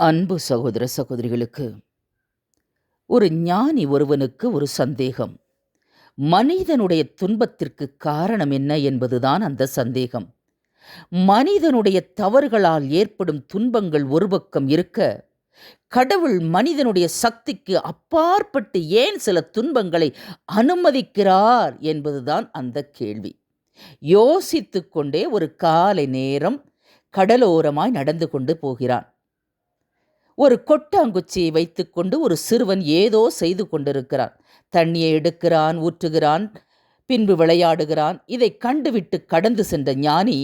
அன்பு சகோதர சகோதரிகளுக்கு ஒரு ஞானி ஒருவனுக்கு ஒரு சந்தேகம். மனிதனுடைய துன்பத்திற்கு காரணம் என்ன என்பதுதான் அந்த சந்தேகம். மனிதனுடைய தவறுகளால் ஏற்படும் துன்பங்கள் ஒரு பக்கம் இருக்க கடவுள் மனிதனுடைய சக்திக்கு அப்பாற்பட்டு ஏன் சில துன்பங்களை அனுமதிக்கிறார் என்பதுதான் அந்த கேள்வி. யோசித்து கொண்டே ஒரு காலை நேரம் கடலோரமாய் நடந்து கொண்டு போகிறான். ஒரு கொட்டாங்குச்சியை வைத்துக்கொண்டு ஒரு சிறுவன் ஏதோ செய்து கொண்டிருக்கிறான். தண்ணியை எடுக்கிறான் ஊற்றுகிறான் பின்பு விளையாடுகிறான். இதை கண்டுவிட்டு கடந்து சென்ற ஞானி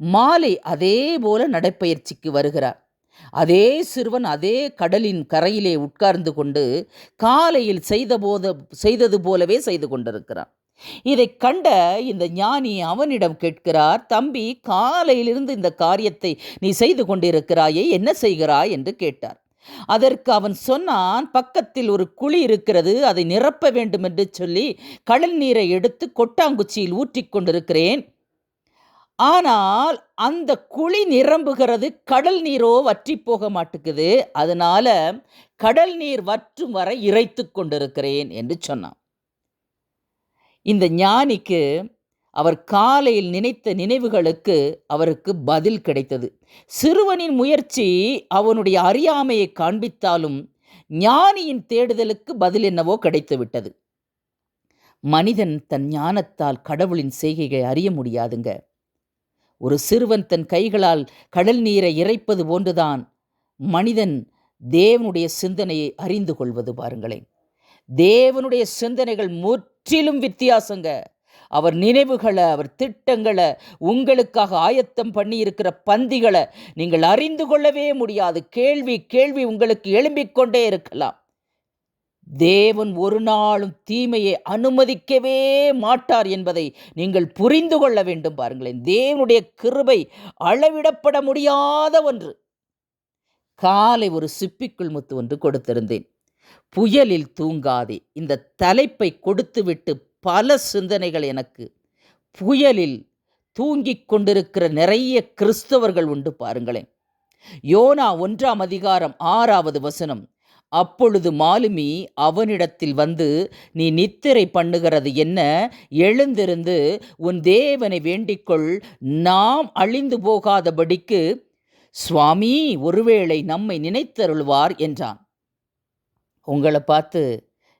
மாலை அதே போல நடைப்பயிற்சிக்கு வருகிறார். அதே சிறுவன் அதே கடலின் கரையிலே உட்கார்ந்து கொண்டு காலையில் செய்த போத செய்தது போலவே செய்து கொண்டிருக்கிறான். இதை கண்ட இந்த ஞானி அவனிடம் கேட்கிறார் தம்பி காலையிலிருந்து இந்த காரியத்தை நீ செய்து கொண்டிருக்கிறாயே என்ன செய்கிறாய்? என்று கேட்டார். அதற்கு அவன் சொன்னான் பக்கத்தில் ஒரு குழி இருக்கிறது அதை நிரப்ப வேண்டும் என்று சொல்லி கடல் நீரை எடுத்து கொட்டாங்குச்சியில் ஊற்றிக் கொண்டிருக்கிறேன். ஆனால் அந்த குழி நிரம்புகிறது கடல் நீரோ வற்றி போக மாட்டுக்குது அதனால கடல் நீர் வற்றும் வரை இறைத்து கொண்டிருக்கிறேன் என்று சொன்னான். இந்த ஞானிக்கு அவர் காலையில் நினைத்த நினைவுகளுக்கு அவருக்கு பதில் கிடைத்தது. சிறுவனின் முயற்சி அவனுடைய அறியாமையை காண்பித்தாலும் ஞானியின் தேடுதலுக்கு பதில் என்னவோ கிடைத்துவிட்டது மனிதன் தன் ஞானத்தால் கடவுளின் செய்கையை அறிய முடியாதுங்க. ஒரு சிறுவன் தன் கைகளால் கடல் நீரை இறைப்பது போன்றுதான் மனிதன் தேவனுடைய சிந்தனையை அறிந்து கொள்வது பாருங்களேன். தேவனுடைய சிந்தனைகள் முற்றிலும் வித்தியாசங்க. அவர் நினைவுகளை அவர் திட்டங்களை உங்களுக்காக ஆயத்தம் பண்ணி இருக்கிற பந்திகளை நீங்கள் அறிந்து கொள்ளவே முடியாது. கேள்வி கேள்வி உங்களுக்கு எழும்பிக் கொண்டே இருக்கலாம். தேவன் ஒரு நாளும் தீமையை அனுமதிக்கவே மாட்டார் என்பதை நீங்கள் புரிந்து கொள்ள வேண்டும் பாருங்களேன். தேவனுடைய கிருபை அளவிடப்பட முடியாத ஒன்று. காலை ஒரு சிப்பிக்குள் முத்து ஒன்று கொடுத்திருந்தேன். புயலில் தூங்காதே. இந்த தலைப்பை கொடுத்துவிட்டு பல சிந்தனைகள் எனக்கு. புயலில் தூங்கிக் கொண்டிருக்கிற நிறைய கிறிஸ்தவர்கள் உண்டு பாருங்களேன். யோனா ஒன்றாம் அதிகாரம் ஆறாவது வசனம். அப்பொழுது மாலுமி அவனிடத்தில் வந்து நீ நித்திரை பண்ணுகிறது என்ன? எழுந்திருந்து உன் தேவனை வேண்டிக்கொள். நாம் அழிந்து போகாதபடிக்கு சுவாமி ஒருவேளை நம்மை நினைத்தருள்வார் என்றான். உங்களை பார்த்து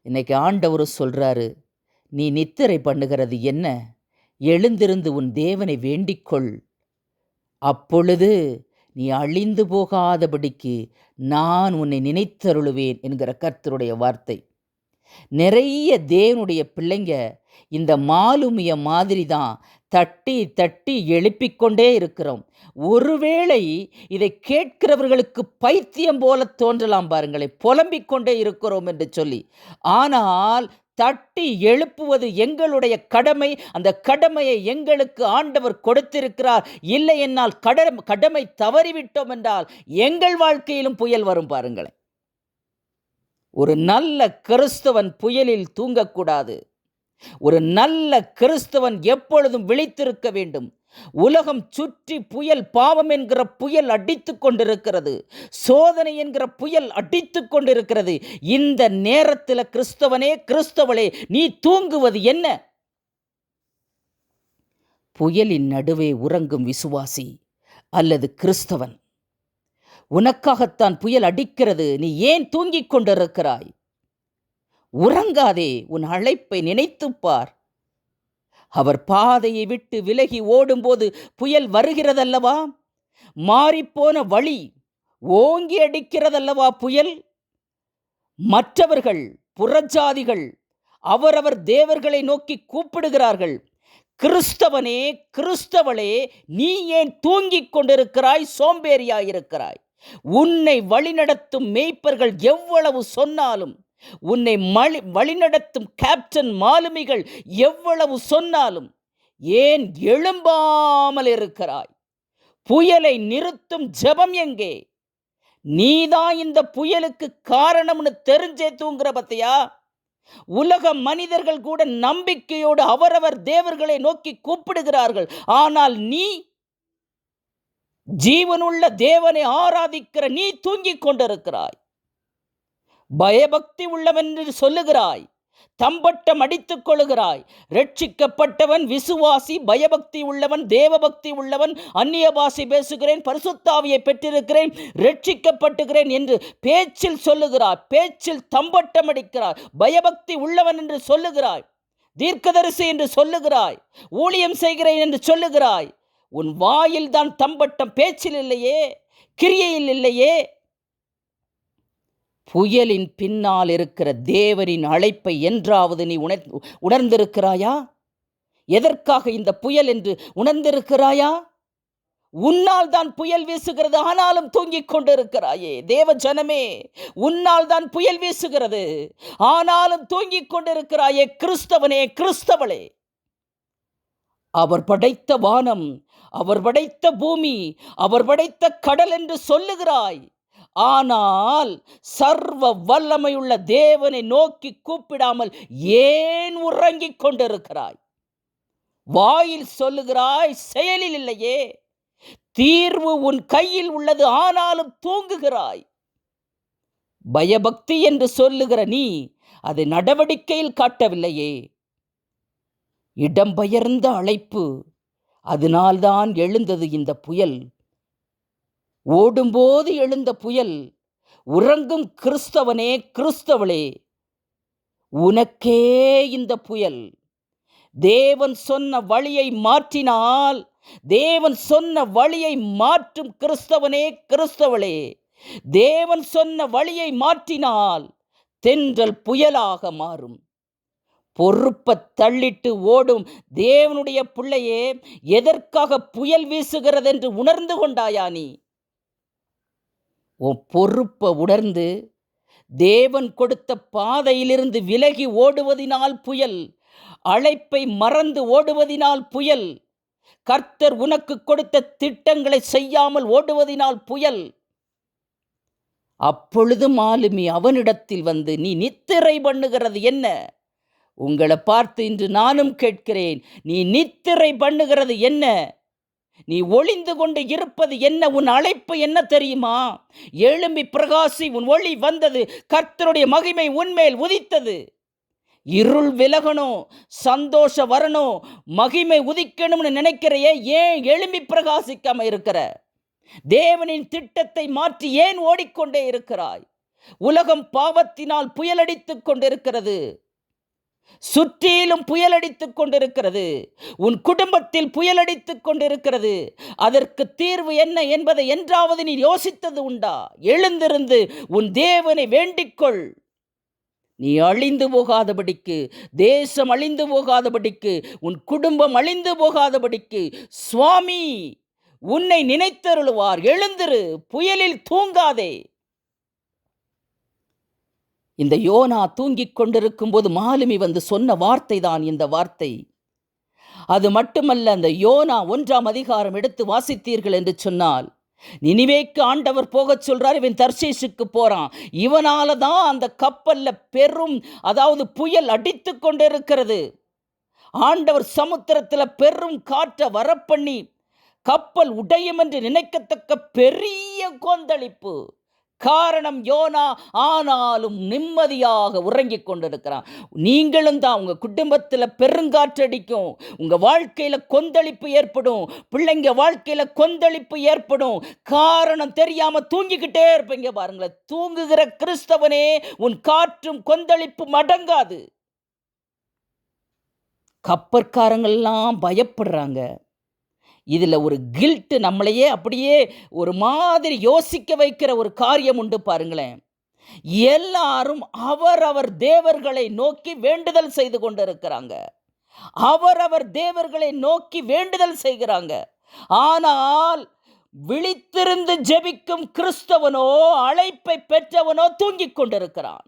இன்னைக்கு ஆண்டவர் சொல்கிறாரு நீ நித்திரை பண்ணுகிறது என்ன? எழுந்திருந்து உன் தேவனை வேண்டிக்கொள். அப்பொழுது நீ அழிந்து போகாதபடிக்கு நான் உன்னை நினைத்தருளுவேன் என்கிற கர்த்தருடைய வார்த்தை. நிறைய தேவனுடைய பிள்ளைங்க இந்த மாலுமிய மாதிரி தான் தட்டி தட்டி எழுப்பிக் கொண்டே இருக்கிறோம். ஒருவேளை இதை கேட்கிறவர்களுக்கு பைத்தியம் போல தோன்றலாம் பாருங்களேன். புலம்பிக் கொண்டே இருக்கிறோம் என்று சொல்லி. ஆனால் தட்டி எழுப்புவது எங்களுடைய கடமை. அந்த கடமையை எங்களுக்கு ஆண்டவர் கொடுத்திருக்கிறார். இல்லை என்னால் கட கடமை தவறிவிட்டோம் என்றால் எங்கள் வாழ்க்கையிலும் புயல் வரும் பாருங்களேன். ஒரு நல்ல கிறிஸ்தவன் புயலில் தூங்கக்கூடாது. ஒரு நல்ல கிறிஸ்தவன் எப்பொழுதும் விழித்திருக்க வேண்டும். உலகம் சுற்றி புயல் பாவம் என்கிற புயல் அடித்து கொண்டிருக்கிறது. சோதனை என்கிற புயல் அடித்து கொண்டிருக்கிறது. இந்த நேரத்தில் கிறிஸ்தவனே கிறிஸ்தவளே நீ தூங்குவது என்ன? புயலின் நடுவே உறங்கும் விசுவாசி அல்லது கிறிஸ்தவன். உனக்காகத்தான் புயல் அடிக்கிறது. நீ ஏன் தூங்கிக் கொண்டிருக்கிறாய்? உறங்காதே உன் அழைப்பை நினைத்துப்பார் அவர் பாதையை விட்டு விலகி ஓடும்போது புயல் வருகிறதல்லவா? மாறிப்போன வழி ஓங்கி அடிக்கிறதல்லவா புயல்? மற்றவர்கள் புறஜாதிகள் அவரவர் தேவர்களை நோக்கி கூப்பிடுகிறார்கள். கிறிஸ்தவனே கிறிஸ்தவளே நீ ஏன் தூங்கிக் கொண்டிருக்கிறாய்? சோம்பேறியாயிருக்கிறாய். உன்னை வழிநடத்தும் மேய்ப்பர்கள் எவ்வளவு சொன்னாலும் உன்னை மழி வழிநடத்தும் கேப்டன் மாலுமிகள் எவ்வளவு சொன்னாலும் ஏன் எழும்பாமல் இருக்கிறாய்? புயலை நிறுத்தும் ஜெபம் எங்கே? நீதான் இந்த புயலுக்கு காரணம்னு தெரிஞ்சே தூங்குற பத்தியா? உலக மனிதர்கள் கூட நம்பிக்கையோடு அவரவர் தேவர்களை நோக்கி கூப்பிடுகிறார்கள். ஆனால் நீ ஜீவனுள்ள தேவனை ஆராதிக்கிற நீ தூங்கிக் கொண்டிருக்கிறாய். பயபக்தி உள்ளவன் என்று சொல்லுகிறாய். தம்பட்டம் அடித்துக் கொள்கிறாய் ரட்சிக்கப்பட்டவன் விசுவாசி பயபக்தி உள்ளவன் தேவபக்தி உள்ளவன் அந்நிய பாசி பேசுகிறேன் பரிசுத்தாவியை பெற்றிருக்கிறேன் ரட்சிக்கப்பட்டுகிறேன் என்று பேச்சில் சொல்லுகிறாய். பேச்சில் தம்பட்டம் அடிக்கிறாய். பயபக்தி உள்ளவன் என்று சொல்லுகிறாய். தீர்க்கதரிசி என்று சொல்லுகிறாய். ஊழியம் செய்கிறேன் என்று சொல்லுகிறாய். உன் வாயில் தான் தம்பட்டம். பேச்சில் இல்லையே. கிரியையில் இல்லையே. புயலின் பின்னால் இருக்கிற தேவரின் அழைப்பை என்றாவது நீ உணர் உணர்ந்திருக்கிறாயா? எதற்காக இந்த புயல் என்று உணர்ந்திருக்கிறாயா? உன்னால் தான் புயல் வீசுகிறது ஆனாலும் தூங்கிக் கொண்டிருக்கிறாயே. தேவ ஜனமே உன்னால் தான் புயல் வீசுகிறது ஆனாலும் தூங்கிக் கொண்டிருக்கிறாயே. கிறிஸ்தவனே கிறிஸ்தவளே. அவர் படைத்த வானம் அவர் படைத்த பூமி அவர் படைத்த கடல் என்று சொல்லுகிறாய். ஆனால் சர்வ வல்லமையுள்ள தேவனை நோக்கி கூப்பிடாமல் ஏன் உறங்கிக் கொண்டிருக்கிறாய்? வாயில் சொல்லுகிறாய் செயலில் இல்லையே. தீர்வு உன் கையில் உள்ளது ஆனாலும் தூங்குகிறாய். பயபக்தி என்று சொல்லுகிற நீ அது நடவடிக்கையில் காட்டவில்லையே. இடம்பெயர்ந்த அழைப்பு அதனால்தான் எழுந்தது இந்த புயல். ஓடும்போது எழுந்த புயல் உறங்கும் கிறிஸ்தவனே கிறிஸ்தவளே உனக்கே இந்த புயல். தேவன் சொன்ன வழியை மாற்றினால் தேவன் சொன்ன வழியை மாற்றும் கிறிஸ்தவனே கிறிஸ்தவளே. தேவன் சொன்ன வழியை மாற்றினால் தென்றல் புயலாக மாறும். பொறுப்பை தள்ளிட்டு ஓடும் தேவனுடைய பிள்ளையே எதற்காக புயல் வீசுகிறதென்று உணர்ந்து கொண்டாயா நீ? உன் பொறுப்பை உணர்ந்து தேவன் கொடுத்த பாதையிலிருந்து விலகி ஓடுவதினால் புயல் அழைப்பை மறந்து ஓடுவதினால் புயல் கர்த்தர் உனக்கு கொடுத்த திட்டங்களை செய்யாமல் ஓடுவதினால் புயல். அப்பொழுது மாலுமி அவனிடத்தில் வந்து நீ நித்திரை பண்ணுகிறது என்ன? உங்களை பார்த்து இன்று நானும் கேட்கிறேன். நீ நித்திரை பண்ணுகிறது என்ன? நீ ஒளிந்து கொண்டு இருப்பது என்ன? உன் அழைப்பு என்ன தெரியுமா? எழும்பி பிரகாசி உன் ஒளி வந்தது கர்த்தருடைய மகிமை உன்மேல் உதித்தது. இருள் விலகணும் சந்தோஷ வரணும் மகிமை உதிக்கணும்னு நினைக்கிறையே ஏன் எழும்பி பிரகாசிக்காம இருக்கிற? தேவனின் திட்டத்தை மாற்றி ஏன் ஓடிக்கொண்டே இருக்கிறாய்? உலகம் பாவத்தினால் புயலடித்துக் கொண்டிருக்கிறது. சுற்றிலும் புயலடித்துக் கொண்டிருக்கிறது. உன் குடும்பத்தில் புயலடித்துக் கொண்டிருக்கிறது. அதற்கு தீர்வு என்ன என்பதை என்றாவது நீ யோசித்தது உண்டா? எழுந்திருந்து உன் தேவனை வேண்டிக்கொள். நீ அழிந்து போகாதபடிக்கு தேசம் அழிந்து போகாதபடிக்கு உன் குடும்பம் அழிந்து போகாதபடிக்கு சுவாமி உன்னை நினைத்தருளுவார். எழுந்திரு புயலில் தூங்காதே. இந்த யோனா தூங்கிக் கொண்டிருக்கும் போது மாலுமி வந்து சொன்ன வார்த்தை தான் இந்த வார்த்தை. அது மட்டுமல்ல அந்த யோனா ஒன்றாம் அதிகாரம் எடுத்து வாசித்தீர்கள் என்று சொன்னால் நினிவேக்கு ஆண்டவர் போகச் சொல்றார் இவன் தர்சீசுக்கு போறான். இவனால தான் அந்த கப்பல்ல பெரும் அதாவது புயல் அடித்து கொண்டிருக்கிறது. ஆண்டவர் சமுத்திரத்தில் பெரும் காற்றை வரப்பண்ணி கப்பல் உடையும் என்று நினைக்கத்தக்க பெரிய கொந்தளிப்பு. காரணம் யோனா ஆனாலும் நிம்மதியாக உறங்கிக் கொண்டிருக்கிறான். நீங்களும் தான் உங்கள் குடும்பத்தில் பெருங்காற்றடிக்கும். உங்கள் வாழ்க்கையில் கொந்தளிப்பு ஏற்படும். பிள்ளைங்க வாழ்க்கையில் கொந்தளிப்பு ஏற்படும். காரணம் தெரியாமல் தூங்கிக்கிட்டே இருப்பீங்க பாருங்களேன். தூங்குகிற கிறிஸ்தவனே உன் காற்றும் கொந்தளிப்பு மடங்காது. கப்பற்காரங்கள்லாம் பயப்படுறாங்க. இதில் ஒரு கில்ட்டு நம்மளையே அப்படியே ஒரு மாதிரி யோசிக்க வைக்கிற ஒரு காரியம் உண்டு பாருங்களேன். எல்லாரும் அவரவர் தேவர்களை நோக்கி வேண்டுதல் செய்து கொண்டிருக்கிறாங்க. அவரவர் தேவர்களை நோக்கி வேண்டுதல் செய்கிறாங்க. ஆனால் விழித்திருந்து ஜெபிக்கும் கிறிஸ்தவனோ அழைப்பை பெற்றவனோ தூங்கிக் கொண்டிருக்கிறான்.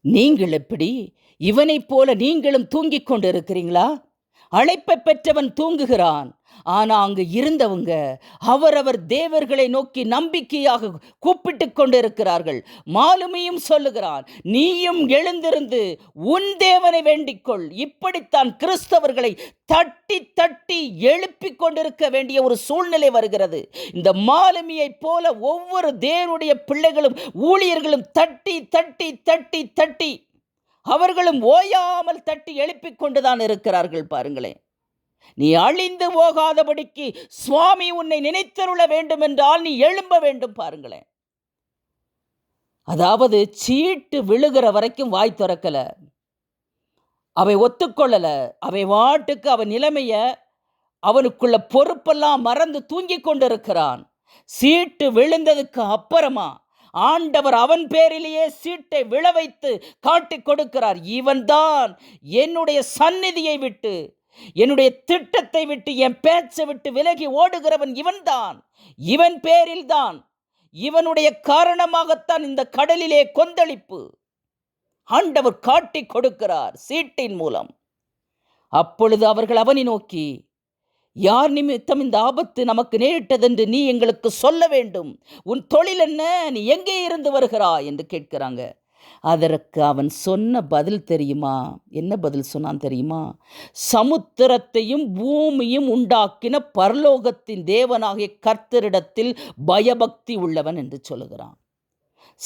நீங்கள் எப்படி? இவனைப் போல நீங்களும் தூங்கிக் கொண்டிருக்கிறீங்களா? அழைப்பை பெற்றவன் தூங்குகிறான். ஆனா அங்கு இருந்தவங்க அவரவர் தேவர்களை நோக்கி நம்பிக்கையாக கூப்பிட்டு கொண்டிருக்கிறார்கள். மாலுமியும் சொல்லுகிறான் நீயும் எழுந்திருந்து உன் தேவனை வேண்டிக்கொள். இப்படித்தான் கிறிஸ்தவர்களை தட்டி தட்டி எழுப்பி கொண்டிருக்க வேண்டிய ஒரு சூழ்நிலை வருகிறது. இந்த மாலுமியைப் போல ஒவ்வொரு தேவனுடைய பிள்ளைகளும் ஊழியர்களும் தட்டி தட்டி தட்டி தட்டி அவர்களும் ஓயாமல் தட்டி எழுப்பிக் கொண்டுதான் இருக்கிறார்கள் பாருங்களேன். நீ அழிந்து போகாதபடிக்கு சுவாமி உன்னை நினைத்தருள வேண்டும் என்றால் நீ எழும்ப வேண்டும் பாருங்களேன். அதாவது சீட்டு விழுகிற வரைக்கும் வாய் திறக்கல. அவை ஒத்துக்கொள்ளலை. அவை வாட்டுக்கு அவன் நிலைமைய அவனுக்குள்ள பொறுப்பெல்லாம் மறந்து தூங்கிக் கொண்டிருக்கிறான். சீட்டு விழுந்ததுக்கு அப்புறமா ஆண்டவர் அவன் பேரிலேயே சீட்டை விழ வைத்து காட்டிக் கொடுக்கிறார். இவன்தான் என்னுடைய சந்நிதியை விட்டு என்னுடைய திட்டத்தை விட்டு என் பேச்சை விட்டு விலகி ஓடுகிறவன் இவன்தான். இவன் பேரில்தான் இவனுடைய காரணமாகத்தான் இந்த கடலிலே கொந்தளிப்பு. ஆண்டவர் காட்டி கொடுக்கிறார் சீட்டின் மூலம். அப்பொழுது அவர்கள் அவனை நோக்கி யார் நிமித்தம் இந்த ஆபத்து நமக்கு நேரிட்டதென்று நீ எங்களுக்கு சொல்ல வேண்டும். உன் தொழில் என்ன? நீ எங்கே இருந்து வருகிறாய் என்று கேட்கிறாங்க. அதற்கு அவன் சொன்ன பதில் தெரியுமா? என்ன பதில் சொன்னான் தெரியுமா? சமுத்திரத்தையும் பூமியும் உண்டாக்கின பரலோகத்தின் தேவனாகிய கர்த்தரிடத்தில் பயபக்தி உள்ளவன் என்று சொல்லுகிறான்.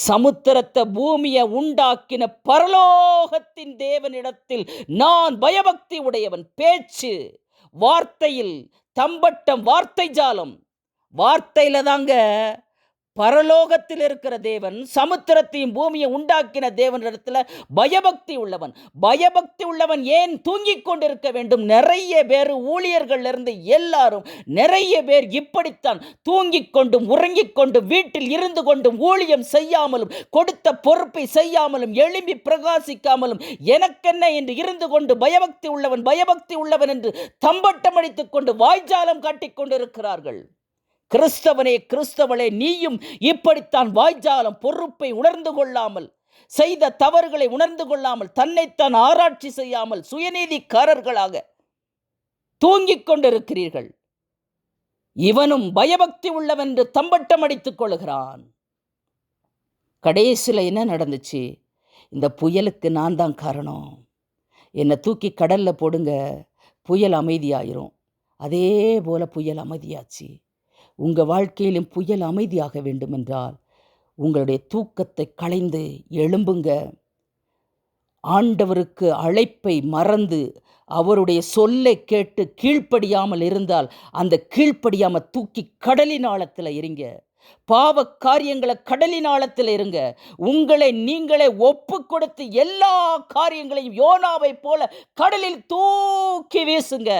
சமுத்திரத்தை பூமியை உண்டாக்கின பரலோகத்தின் தேவனிடத்தில் நான் பயபக்தி உடையவன். பேச்சு வார்த்தையில் தம்பட்டம் வார்த்தை ஜாலம். வார்த்தையில் தாங்க பரலோகத்தில் இருக்கிற தேவன் சமுத்திரத்தையும் பூமியை உண்டாக்கின தேவன் இடத்துல பயபக்தி உள்ளவன். பயபக்தி உள்ளவன் ஏன் தூங்கிக் கொண்டிருக்க வேண்டும்? நிறைய பேர் ஊழியர்கள் இருந்து எல்லாரும் நிறைய பேர் இப்படித்தான் தூங்கிக் கொண்டும் உறங்கிக் கொண்டும் வீட்டில் இருந்து கொண்டும் ஊழியம் செய்யாமலும் கொடுத்த பொறுப்பை செய்யாமலும் எழும்பி பிரகாசிக்காமலும் எனக்கென்ன என்று இருந்து கொண்டு பயபக்தி உள்ளவன் பயபக்தி உள்ளவன் என்று தம்பட்டம் அடித்துக் கொண்டு வாய்ஜாலம் காட்டிக் கொண்டிருக்கிறார்கள். கிறிஸ்தவனே கிறிஸ்தவளே நீயும் இப்படித்தான் வாய்ஜாலம் பொறுப்பை உணர்ந்து கொள்ளாமல் செய்த தவறுகளை உணர்ந்து கொள்ளாமல் தன்னைத்தான் ஆராய்ச்சி செய்யாமல் சுயநீதிக்காரர்களாக தூங்கிக் கொண்டிருக்கிறீர்கள். இவனும் பயபக்தி உள்ளவென்று தம்பட்டம் அடித்துக் கொள்கிறான். கடைசியில் என்ன நடந்துச்சு? இந்த புயலுக்கு நான் தான் காரணம். என்னை தூக்கி கடலில் போடுங்க புயல் அமைதியாயிரும். அதே போல புயல் அமைதியாச்சு. உங்கள் வாழ்க்கையிலும் புயல் அமைதியாக வேண்டுமென்றால் உங்களுடைய தூக்கத்தை களைந்து எழும்புங்க. ஆண்டவருக்கு அழைப்பை மறந்து அவருடைய சொல்லை கேட்டு கீழ்ப்படியாமல் இருந்தால் அந்த கீழ்ப்படியாமல் தூக்கி கடலின் ஆழத்தில் இருங்க பாவ காரியங்களை கடலின் ஆழத்தில் இருங்க உங்களை நீங்களே ஒப்பு கொடுத்து எல்லா காரியங்களையும் யோனாவை போல கடலில் தூக்கி வீசுங்க.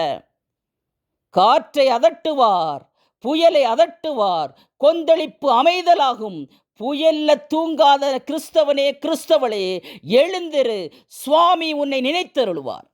காற்றை அதட்டுவார். புயலை அதட்டுவார். கொந்தளிப்பு அமைதலாகும். புயல்ல தூங்காத கிறிஸ்தவனே கிறிஸ்தவளே எழுந்திரு. சுவாமி உன்னை நினைத்தருளுவார்.